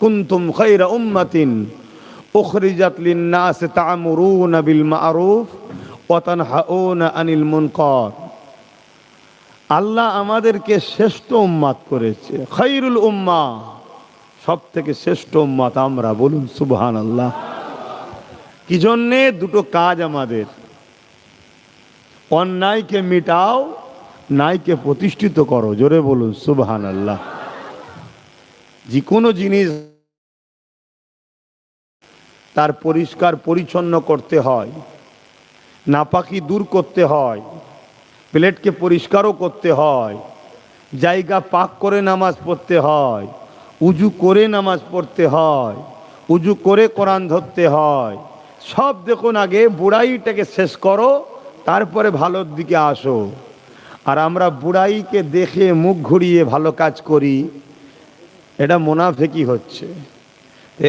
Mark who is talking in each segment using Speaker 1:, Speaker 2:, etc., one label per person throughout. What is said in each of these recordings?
Speaker 1: কুনতুম খায়রা উম্মাতিন উখরিজাত লিন-নাস তা'মুরুনা বিল মা'রুফ ওয়া তানহাউনা আনিল মুনকার। আল্লাহ আমাদেরকে শ্রেষ্ঠ উম্মাত করেছে খাইরুল উম্মা। সব থেকে শ্রেষ্ঠ উম্মাত আমরা, বলুন সুবহান আল্লাহ কি জন্যে? দুটো কাজ আমাদের। অন্যায়কে মিটাও নাইকে প্রতিষ্ঠিত করো, জোরে বলুন সুবহান আল্লাহ যে কোনো জিনিস তার পরিষ্কার পরিচ্ছন্ন করতে হয়, নাপাকি দূর করতে হয়, প্লেটকে পরিষ্কারও করতে হয়, জায়গা পাক করে নামাজ পড়তে হয়, উজু করে নামাজ পড়তে হয়, উজু করে কোরআন ধরতে হয়, সব দেখুন আগে, বুড়াইটাকে শেষ করো, তারপরে ভালোর দিকে আসো। আর আমরা বুড়াইকে দেখে মুখ ঘুরিয়ে ভালো কাজ করি এটা মোনাফেকি হচ্ছে।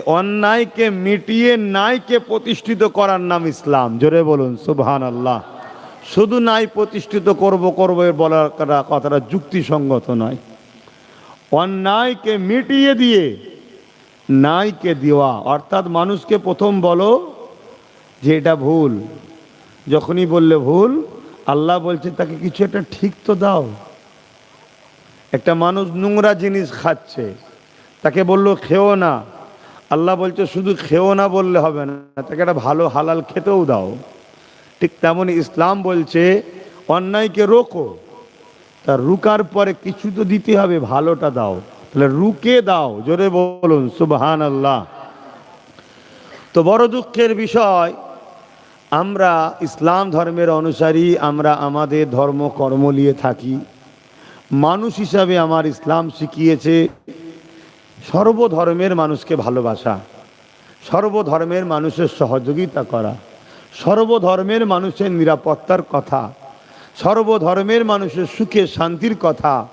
Speaker 1: অন্যায়কে মিটিয়ে ন্যায়কে প্রতিষ্ঠিত করার নাম ইসলাম। জোরে বলুন সুবহান আল্লাহ শুধু ন্যায় প্রতিষ্ঠিত করব, করব বলার কথাটা যুক্তিসঙ্গত নয়। অন্যায়কে মিটিয়ে দিয়ে ন্যায়কে দেওয়া। অর্থাৎ মানুষকে প্রথম বলো যে এটা ভুল। যখনই বললে ভুল, আল্লাহ বলছে, তাকে কিছু একটা ঠিক তো দাও। একটা মানুষ নোংরা জিনিস খাচ্ছে। তাকে বলল, খেও না। আল্লাহ বলছে, শুধু খেও না বললে হবে না, তাকে একটা ভালো হালাল খেতেও দাও। ঠিক তেমন ইসলাম বলছে, অন্যায়কে রোকো, তা রুকার পরে কিছু তো দিতে হবে, ভালোটা দাও। তাহলে রুকে দাও, জোরে বলুন সুবহান আল্লাহ তো বড় দুঃখের বিষয়, আমরা ইসলাম ধর্মের অনুসারী, আমরা আমাদের ধর্ম কর্ম নিয়ে থাকি। মানুষ হিসাবে আমার ইসলাম শিখিয়েছে সর্বধর্মের মানুষকে ভালোবাসা, সর্বধর্মের মানুষের সহযোগিতা করা, সর্বধর্মের মানুষের নিরাপত্তার কথা, সর্বধর্মের মানুষের সুখে শান্তির কথা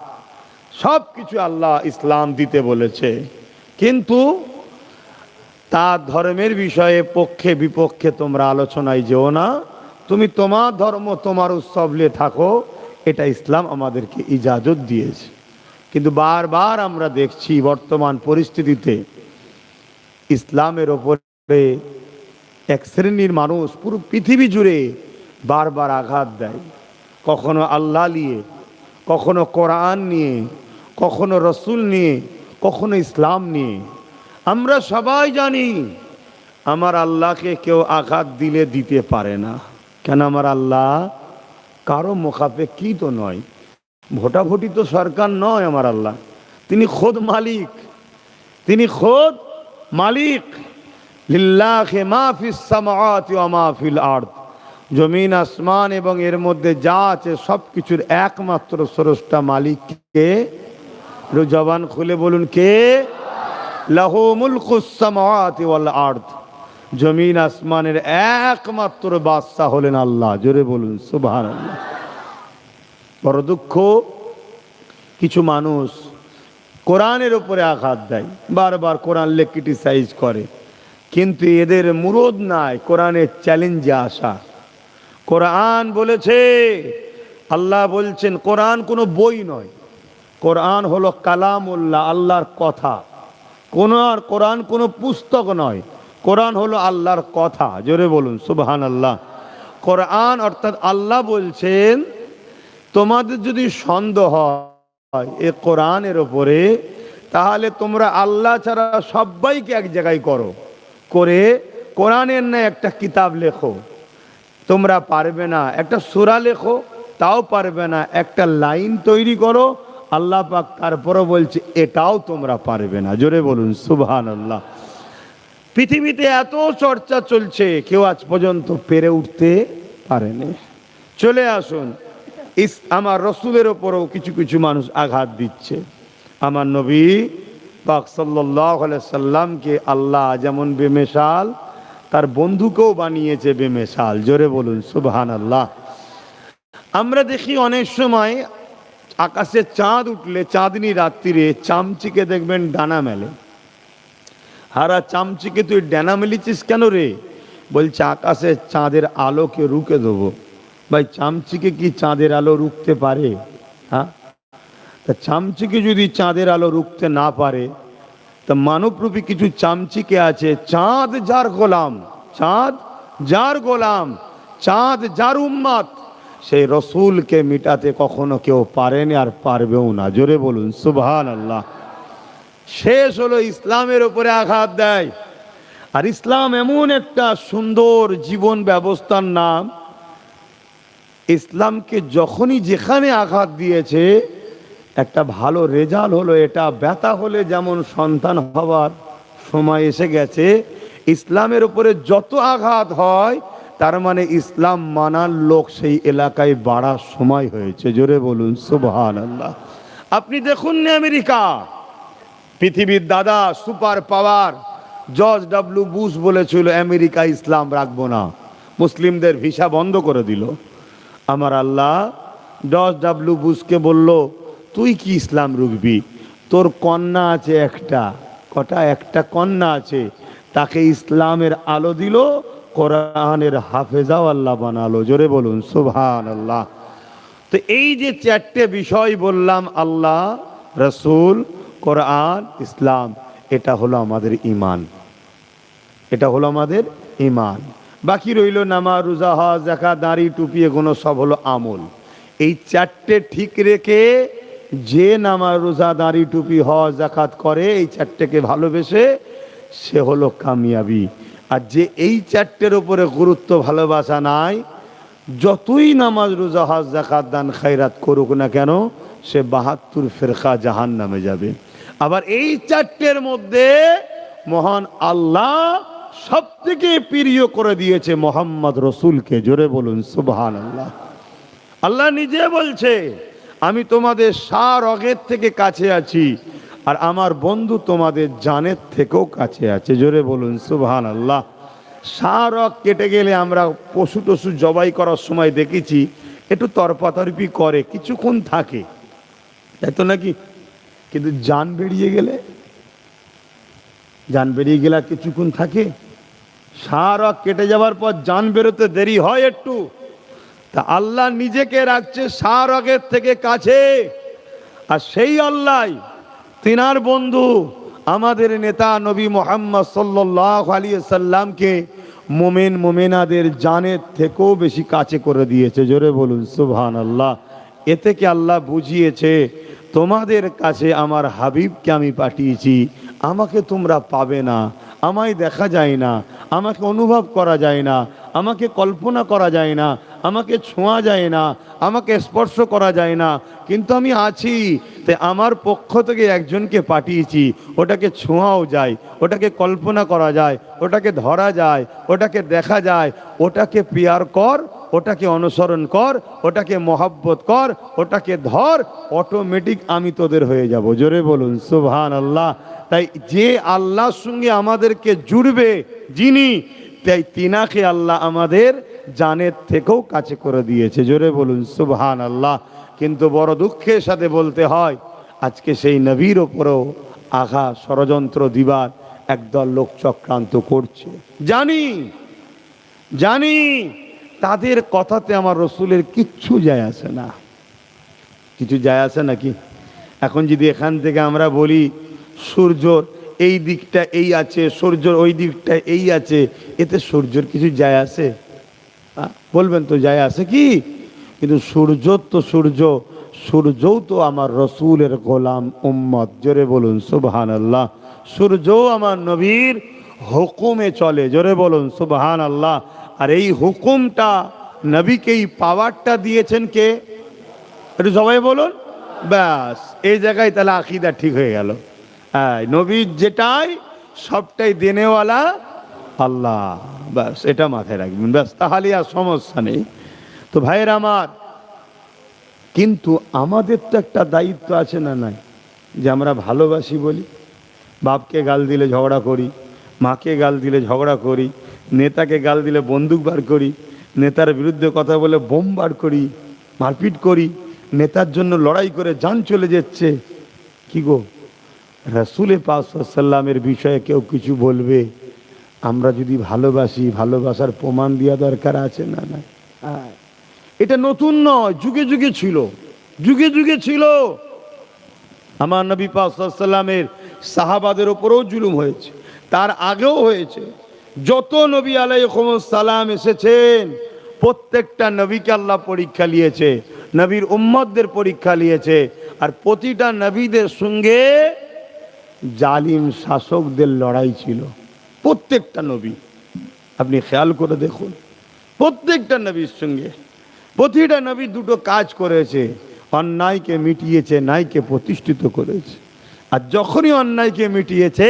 Speaker 1: সব কিছু আল্লাহ ইসলাম দিতে বলেছে। কিন্তু তার ধর্মের বিষয়ে পক্ষে বিপক্ষে তোমরা আলোচনায় যেও না। তুমি তোমার ধর্ম, তোমার উৎসব নিয়ে থাকো, এটা ইসলাম আমাদেরকে ইজাজত দিয়েছে। কিন্তু বারবার আমরা দেখছি বর্তমান পরিস্থিতিতে ইসলামের ওপরে এক শ্রেণির মানুষ পুরো পৃথিবী জুড়ে বারবার আঘাত দেয়। কখনো আল্লাহ নিয়ে, কখনো কোরআন নিয়ে, কখনো রসুল নিয়ে, কখনো ইসলাম নিয়ে। আমরা সবাই জানি আমার আল্লাহকে কেউ আঘাত দিলে দিতে পারে না। কেন আমার আল্লাহ কারও মুখাপেক্ষি তো নয়? ভোটাভুটি তো সরকার নয় আমার আল্লাহ। তিনি খোদ মালিক। তিনি খোদ মালিক। আরদ। জমিন, আসমান এবং এর মধ্যে যা আছে সব কিছুর একমাত্র স্রষ্টা মালিককে জবান খুলে বলুন কে? লাহু মুলকুস সামাওয়াতি ওয়াল আরদ। জমিন, আসমানের একমাত্র বাদশা হলেন আল্লাহ। জোরে বলুন, সুবহানাল্লাহ। বড় দুঃখ। কিছু মানুষ কোরআনের উপরে আঘাত দেয়, বারবার কোরআন লে ক্রিটিসাইজ করে। কিন্তু এদের মুরদ নাই, কোরআনের চ্যালেঞ্জে আসা। কোরআন বলেছে, আল্লাহ বলছেন, কোরআন কোনো বই নয়। কোরআন হলো কালামুল্লাহ, আল্লাহর কথা। কোন আর কোরআন কোনো পুস্তক নয়। কোরআন হলো আল্লাহর কথা। জোরে বলুন সুবহান আল্লাহ কোরআন অর্থাৎ আল্লাহ বলছেন তোমাদের যদি সন্দেহ হয় এ কোরআনের ওপরে তাহলে তোমরা আল্লাহ ছাড়া সবাইকে এক জায়গায় করো। করে কোরআনের না একটা কিতাব লেখো। তোমরা পারবে না, একটা সুরা লেখো, তাও পারবে না, একটা লাইন তৈরি করো। আল্লাহ পাক তারপরও বলছে, এটাও তোমরা পারবে না। জোরে বলুন সুবহান আল্লাহ পৃথিবীতে এত চর্চা চলছে, কেউ আজ পর্যন্ত পেরে উঠতে পারেনি। চলে আসুন ইস, আমার রসুলের ওপরও কিছু কিছু মানুষ আঘাত দিচ্ছে। আমার নবী পাক সাল্লাহ সাল্লামকে আল্লাহ যেমন বেমেশাল, তার বন্ধুকেও বানিয়েছে বেমেশাল। জোরে বলুন সুবহান আল্লাহ আমরা দেখি অনেক সময় আকাশে চাঁদ উঠলে, চাঁদনি রাত্রিরে চামচিকে দেখবেন ডানা মেলে। হারা চামচিকে তুই ডানা মেলিছিস কেন রে? বলছে আকাশে চাঁদের আলোকে রুকে দেবো। ভাই, চামচিকে কি চাঁদের আলো রুখতে পারে? হ্যাঁ? তা চামচিকে যদি চাঁদের আলো রুখতে না পারে, তা মানবরূপী কিছু চামচিকে আছে, চাঁদ যার গোলাম, চাঁদ যার গোলাম, চাঁদ যার উম্মাত সেই রসুলকে মিটাতে কখনো কেউ পারেনি আর পারবেও না। জোরে বলুন সুবহান আল্লাহ শেষ হলো ইসলামের উপরে আঘাত দেয়। আর ইসলাম এমন একটা সুন্দর জীবন ব্যবস্থার নাম ইসলামকে যখনই যেখানে আঘাত দিয়েছে, একটা ভালো রেজাল্ট হলো, এটা ব্যথা হলে যেমন সন্তান হবার সময় এসে গেছে, ইসলামের উপরে যত আঘাত হয়, তার মানে ইসলাম মানার লোক সেই এলাকায় বাড়ার সময় হয়েছে। জোরে বলুন সুবহান আল্লাহ আপনি দেখুন না আমেরিকা, পৃথিবীর দাদা, super power, George W Bush বলেছিল, আমেরিকা ইসলাম রাখব না। মুসলিমদের ভিসা বন্ধ করে দিল। আমার আল্লাহ জর্জ ডাব্লু বুশকে বলল, তুই কি ইসলাম রুখবি? তোর কন্যা আছে একটা, কটা? একটা কন্যা আছে। তাকে ইসলামের আলো দিল, কোরআনের হাফেজাও আল্লাহ বানালো। জোরে বলুন সুবহান আল্লাহ তো এই যে চারটে বিষয় বললাম, আল্লাহ, রসুল, কোরআন, ইসলাম, এটা হলো আমাদের ইমান এটা হলো আমাদের ইমান বাকি রইল নামা রোজা, হজ দেখা দাঁড়ি, টুপি, এগুলো সব হলো আমল। এই চারটে ঠিক রেখে যে নামা রোজা, দাঁড়ি, টুপি, হজ জাকাত করে, এই চারটেকে ভালোবেসে সে হলো কামিয়াবি। আর যে এই চারটের উপরে গুরুত্ব, ভালোবাসা নাই, যতই নামাজ, রোজা, হজ জাকাত দান খাইরাত করুক না কেন, সে বাহাত্তর ফেরকা জাহান নামে যাবে। আবার এই চারটের মধ্যে মহান আল্লাহ সব থেকে প্রিয় করে দিয়েছে মোহাম্মদ রসুলকে। জোরে বলুন সুবহান আল্লাহ আল্লাহ নিজে বলছে, আমি তোমাদের সার অগের থেকে কাছে আছি, আর আমার বন্ধু তোমাদের জানের থেকেও কাছে আছে। জোরে বলুন সুবহান আল্লাহ সার অগ কেটে গেলে আমরা পশু টসু জবাই করার সময় দেখেছি, একটু তরপাতরপি করে, কিছুক্ষণ থাকে। তাই তো নাকি? কিন্তু যান বেরিয়ে গেলে? যান বেরিয়ে গেলে কিছুক্ষণ থাকে? সার কেটে যাওয়ার পর যান বেরোতে দেরি হয় একটু। তা আল্লাহ নিজেকে রাখছে সার আগের থেকে কাছে। আর সেই আল্লাহ, তিনার বন্ধু, আমাদের নেতা নবী মোহাম্মদ সাল্লাহ আলী সাল্লামকে মোমেন মোমেনাদের জানের থেকেও বেশি কাছে করে দিয়েছে। জোরে বলুন সুবহান আল্লাহ এ থেকে আল্লাহ বুঝিয়েছে, তোমাদের কাছে আমার হাবিবকে আমি পাঠিয়েছি, আমাকে তোমরা পাবে না, আমায় দেখা যায় না। আমাকে অনুভব করা যায় না, আমাকে কল্পনা করা যায় না, আমাকে ছোঁয়া যায় না, আমাকে স্পর্শ করা যায় না, কিন্তু আমি আছি। তাই আমার পক্ষ থেকে একজনকে পাঠিয়েছি, ওটাকে ছোঁয়াও যায়, ওটাকে কল্পনা করা যায়, ওটাকে ধরা যায়, ওটাকে দেখা যায়, ওটাকে পেয়ার কর ওটাকে অনুসরণ কর, ওটাকে মহাব্বত কর, ওটাকে ধর অটোমেটিক আমি তোদের হয়ে যাব। জোরে বলুন সুবহান আল্লাহ তাই যে আল্লাহর সঙ্গে আমাদেরকে জুড়বে, যিনি, তাই তিনাকে আল্লাহ আমাদের জানের থেকেও কাছে করে দিয়েছে। জোরে বলুন সুবহান আল্লাহ কিন্তু বড় দুঃখের সাথে বলতে হয়, আজকে সেই নবীর ওপরেও আঘা, ষড়যন্ত্র দিবার একদল লোক চক্রান্ত করছে। জানি জানি তাদের কথাতে আমার রসুলের কিচ্ছু যায় আসে না। কিছু যায় আসে নাকি? এখন যদি এখান থেকে আমরা বলি সূর্যর এই দিকটা এই আছে সূর্যর ওই দিকটা এই আছে, এতে সূর্যর কিছু যায় আসে? বলবেন তো, যায় আসে কি? কিন্তু সূর্য তো সূর্য, সূর্যও তো আমার রসুলের গোলাম উম্মত। জোরে বলুন সুবহান আল্লাহ সূর্যও আমার নবীর হুকুমে চলে। জোরে বলুন সুবহান আল্লাহ আর এই হুকুমটা নবীকে এই পাওয়ারটা দিয়েছেন কে? একটু সবাই বলুন। ব্যাস, এই জায়গায় তাহলে আকিদা ঠিক হয়ে গেল। হ্যাঁ নবীর যেটাই, সবটাই দেনেওয়ালা আল্লাহ। ব্যাস, এটা মাথায় রাখবেন। ব্যাস, তাহলে আর সমস্যা নেই। তো ভাইয়ের আমার, কিন্তু আমাদের তো একটা দায়িত্ব আছে না নাই? যে আমরা ভালোবাসি বলি, বাপকে গাল দিলে ঝগড়া করি, মাকে গাল দিলে ঝগড়া করি নেতাকে গাল দিলে বন্দুক বার করি, নেতার বিরুদ্ধে কথা বলে বোম বার করি, মারপিট করি, নেতার জন্য লড়াই করে যান চলে যাচ্ছে। কি গো? রাসুলে পাসাল্লামের বিষয়ে কেউ কিছু বলবে? আমরা যদি ভালোবাসি, ভালোবাসার প্রমাণ দেওয়া দরকার আছে না না। এটা নতুন নয়, যুগে যুগে ছিল, যুগে যুগে ছিল। আমার নবী পাসাল্লামের সাহাবাদের ওপরেও জুলুম হয়েছে, তার আগেও হয়েছে। যত নবী সালাম এসেছেন, প্রত্যেকটা নবীকে আল্লাহ পরীক্ষা নিয়েছে, নবীর উম্মদদের পরীক্ষা নিয়েছে, আর প্রতিটা নবীদের সঙ্গে জালিম শাসকদের লড়াই ছিল। প্রত্যেকটা নবী, আপনি খেয়াল করে দেখুন, প্রত্যেকটা নবীর সঙ্গে, প্রতিটা নবী দুটো কাজ করেছে, অন্যায়কে মিটিয়েছে, ন্যায়কে প্রতিষ্ঠিত করেছে। আর যখনই অন্যায়কে মিটিয়েছে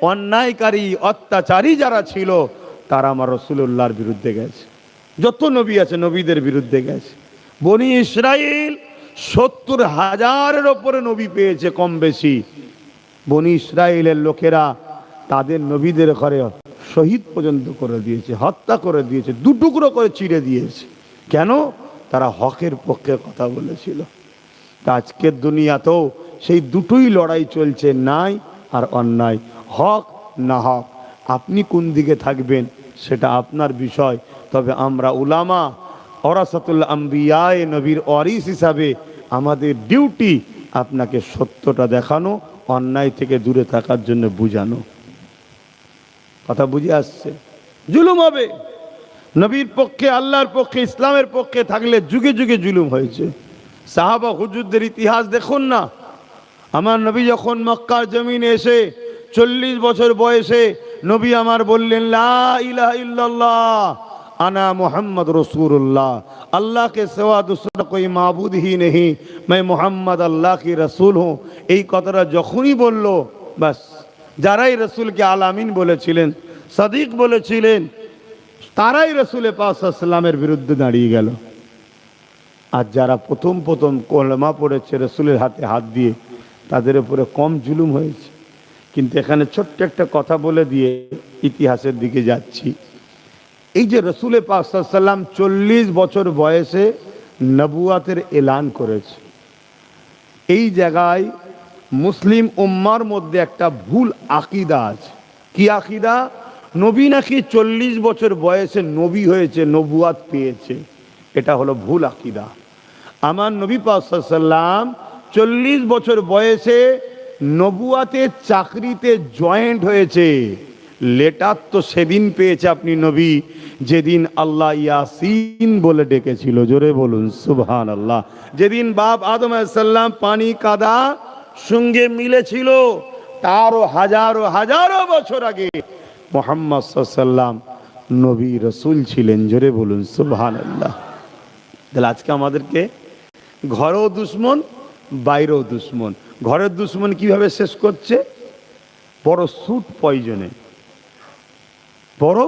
Speaker 1: অন্যায়কারী, অত্যাচারী যারা ছিল, তারা আমার রসুল্লাহর বিরুদ্ধে গেছে। যত নবী আছে, নবীদের বিরুদ্ধে গেছে। বনি ইসরায়েল সত্তর হাজারের ওপরে নবী পেয়েছে কম বেশি। বনি ইসরায়েলের লোকেরা তাদের নবীদের ঘরে শহীদ পর্যন্ত করে দিয়েছে, হত্যা করে দিয়েছে, দুটুকরো করে চিড়ে দিয়েছে। কেন? তারা হকের পক্ষে কথা বলেছিল। আজকের দুনিয়াতেও সেই দুটোই লড়াই চলছে, নাই আর অন্যায়, হক না হক, আপনি কোন দিকে থাকবেন সেটা আপনার বিষয়। তবে আমরা উলামা অরাসাতুল আম্বিয়ায় নবীর অরিস হিসাবে আমাদের ডিউটি আপনাকে সত্যটা দেখানো, অন্যায় থেকে দূরে থাকার জন্য বুঝানো। কথা বুঝে আসছে? জুলুম হবে। নবীর পক্ষে, আল্লাহর পক্ষে, ইসলামের পক্ষে থাকলে যুগে যুগে জুলুম হয়েছে। সাহাবা হুজুরদের ইতিহাস দেখুন না। আমার নবী যখন মক্কার জমিন এসে চল্লিশ বছর বয়সে নবী আমার বললেন আনা মোহাম্মদ রসুল্লাহ আল্লাহকে کے দুসরা دوسرا کوئی নেই মাই মোহাম্মদ میں محمد اللہ کی এই কথাটা যখনই বলল, বাস, যারাই রসুলকে আলামিন বলেছিলেন, সাদিক বলেছিলেন, তারাই রসুলে পাসাল্লামের বিরুদ্ধে দাঁড়িয়ে গেল। আর যারা প্রথম প্রথম কলমা পড়েছে রসুলের হাতে হাত দিয়ে তাদের উপরে কম জুলুম হয়েছে। কিন্তু এখানে ছোট্ট একটা কথা বলে দিয়ে ইতিহাসের দিকে যাচ্ছি। এই যে রসুলের পাশাল্লাম চল্লিশ বছর বয়সে নবুয়াতের এলান করেছে। এই জায়গায় মুসলিম উম্মার মধ্যে একটা ভুল আকিদা আছে। কি আকিদা? নবী নাকি চল্লিশ বছর বয়সে নবী হয়েছে, নবুয়াত পেয়েছে। এটা হলো ভুল আকিদা। আমার নবী পাশাল্লাম চল্লিশ বছর বয়সে নবুয়াতে চাকরিতে জয়েন্ট হয়েছে। লেটার তো সেদিন পেয়েছে আপনি নবী, যেদিন আল্লাহ ইয়াসিন বলে ডেকেছিল। জোরে বলুন সুবহান আল্লাহ যেদিন বাপ আদম সাল্লাম পানি কাদা সঙ্গে মিলেছিল, তারও হাজারো হাজারো বছর আগে মোহাম্মদ সাল্লাম নবী রসুল ছিলেন। জোরে বলুন সুবহান আল্লাহ তাহলে আজকে আমাদেরকে ঘরেও দুশ্মন বাইরেও দুশ্মন। ঘরের দুশ্মন কীভাবে শেষ করছে? বড় সুট পয়জনে বড়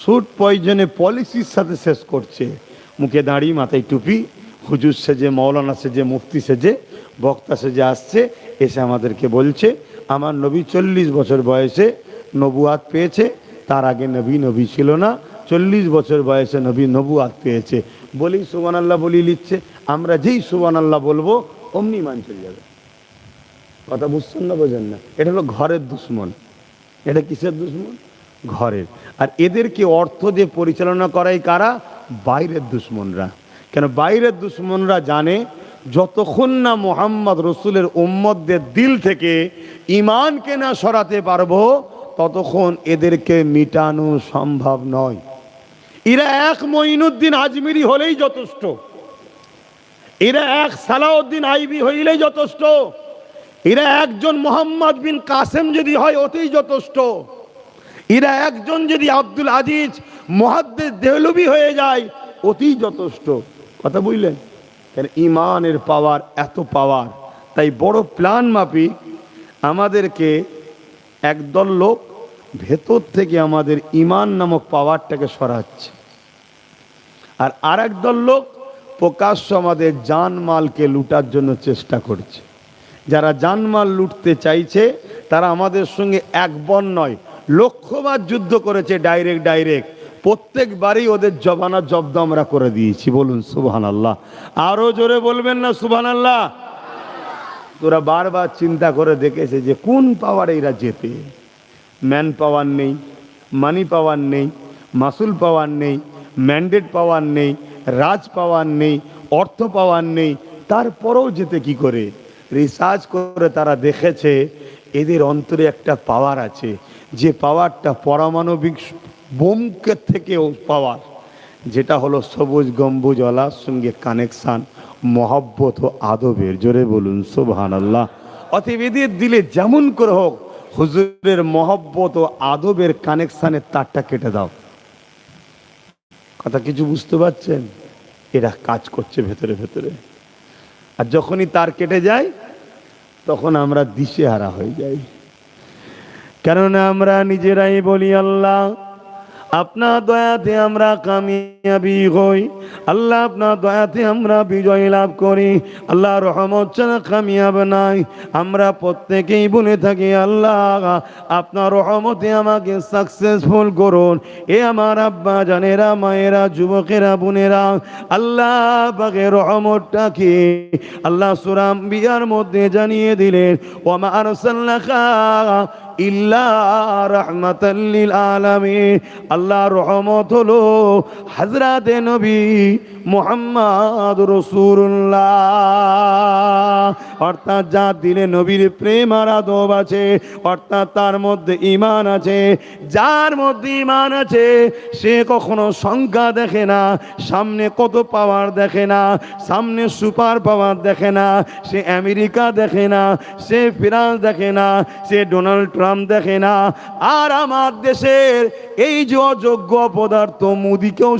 Speaker 1: সুট পয়জনে পলিসির সাথে শেষ করছে। মুখে দাঁড়িয়ে মাথায় টুপি, হুজুর সেজে মৌলানা সেজে, মুফতি সেজে, বক্তা সেজে আসছে, এসে আমাদেরকে বলছে, আমার নবী চল্লিশ বছর বয়সে নবুয়াত পেয়েছে, তার আগে নবী নবী ছিল না, চল্লিশ বছর বয়সে নবী নবুয়াত পেয়েছে। বলেই সুবান আল্লাহ বলি, লিখছে, আমরা যেই সুবান আল্লাহ বলব অমনি মান চলে যাবে। কথা বুঝছেন না বোঝেন না? এটা হলো ঘরের দুশ্মন। এটা কিসের দুশ্মন? ঘরের। আর এদেরকে অর্থ দিয়ে পরিচালনা করাই কারা? বাইরের দুশ্মনরা। কেন বাইরের দুশ্মনরা জানে, যতক্ষণ না মোহাম্মদ রসুলের উম্মতদের দিল থেকে ইমানকে না সরাতে পারব, ততক্ষণ এদেরকে মিটানো সম্ভব নয়। এরা এক মঈনুদ্দিন আজমিরি হলেই যথেষ্ট। এরা এক সালাউদ্দিন আইবি হইলেই যথেষ্ট। এরা একজন মোহাম্মদ বিন কাসেম যদি হয়, অতেই যথেষ্ট। এরা একজন যদি আব্দুল আজিজ মহাদ্দের দেহলুবি হয়ে যায় অতি যথেষ্ট। কথা বুঝলেন? কেন ইমানের পাওয়ার এত পাওয়ার। তাই বড় প্ল্যান মাফিক আমাদেরকে একদল লোক ভেতর থেকে আমাদের ইমান নামক পাওয়ারটাকে সরাচ্ছে। আর আর দল লোক প্রকাশ্য আমাদের জানমালকে লুটার জন্য চেষ্টা করছে। যারা জানমাল লুটতে চাইছে, তারা আমাদের সঙ্গে একবন নয় লক্ষ্যবার যুদ্ধ করেছে ডাইরেক্ট ডাইরেক্ট। প্রত্যেকবারই ওদের জবানা জব্দ আমরা করে দিয়েছি। বলুন সুবহান আল্লাহ আরও জোরে বলবেন না সুবহান আল্লাহ তোরা বারবার চিন্তা করে দেখেছে যে কোন পাওয়ার এরা যেতে ম্যান পাওয়ার নেই মানি পাওয়ার নেই, মাসুল পাওয়ার নেই ম্যান্ডেট পাওয়ার নেই রাজ পাওয়ার নেই, অর্থ পাওয়ার নেই, তারপরেও যেতে কি করে? রিসার্চ করে তারা দেখেছে এদের অন্তরে একটা পাওয়ার আছে, যে পাওয়ারটা পরমাণবিক বোমকে থেকেও পাওয়ার, যেটা হলো সবুজ গম্বুজলার সঙ্গে কানেকশান মহব্বত ও আদবের। জোরে বলুন সোবহান আল্লাহ অতএব এদের দিলে যেমন করে হোক, হুজুরের মহব্বত ও আদবের কানেকশানের তারটা কেটে দাও। কথা কিছু বুঝতে পারছেন? এরা কাজ করছে ভেতরে ভেতরে। আর যখনই তার কেটে যায়, তখন আমরা দিশে হারা হয়ে যাই। কেননা আমরা নিজেরাই বলি, আল্লাহ, আপনার দয়াতে আমরা কামিয়াবি হই। আল্লাহ আপনার দয়াতে আমরা বিজয় লাভ করি। আল্লাহ রহমত ছাড়া কামিয়াব নাই। আমরা প্রত্যেকেই বলে থাকি, আল্লাহ, আপনার রহমতে আমাকে সাকসেসফুল করুন। এ আমার আব্বা জানেরা, মায়েরা, যুবকেরা, বোনেরা আল্লাহ পাকে রহমতটা কি আল্লাহ সুরাম বিয়ার মধ্যে জানিয়ে দিলেন ও ওমা আরসাল্লাকা ইল্লা রহমাতাল্লিল আলামিন। আল্লাহ রহমত হলো হযরতে নবী মুহাম্মদ রাসূলুল্লাহ। অর্থাৎ যা দিলে নবীর প্রেম আর আদব আছে, অর্থাৎ তার মধ্যে ইমান আছে। যার মধ্যে ইমান আছে, সে কখনো সংখ্যা দেখে না, সামনে কত পাওয়ার দেখে না, সামনে সুপার পাওয়ার দেখে না, সে আমেরিকা দেখে না, সে ফ্রান্স দেখে না, সে ডোনাল্ড ট্রাম্প দেখে না। আর আমার দেশের এই যে অযোগ্য পদার্থ মোদিকেও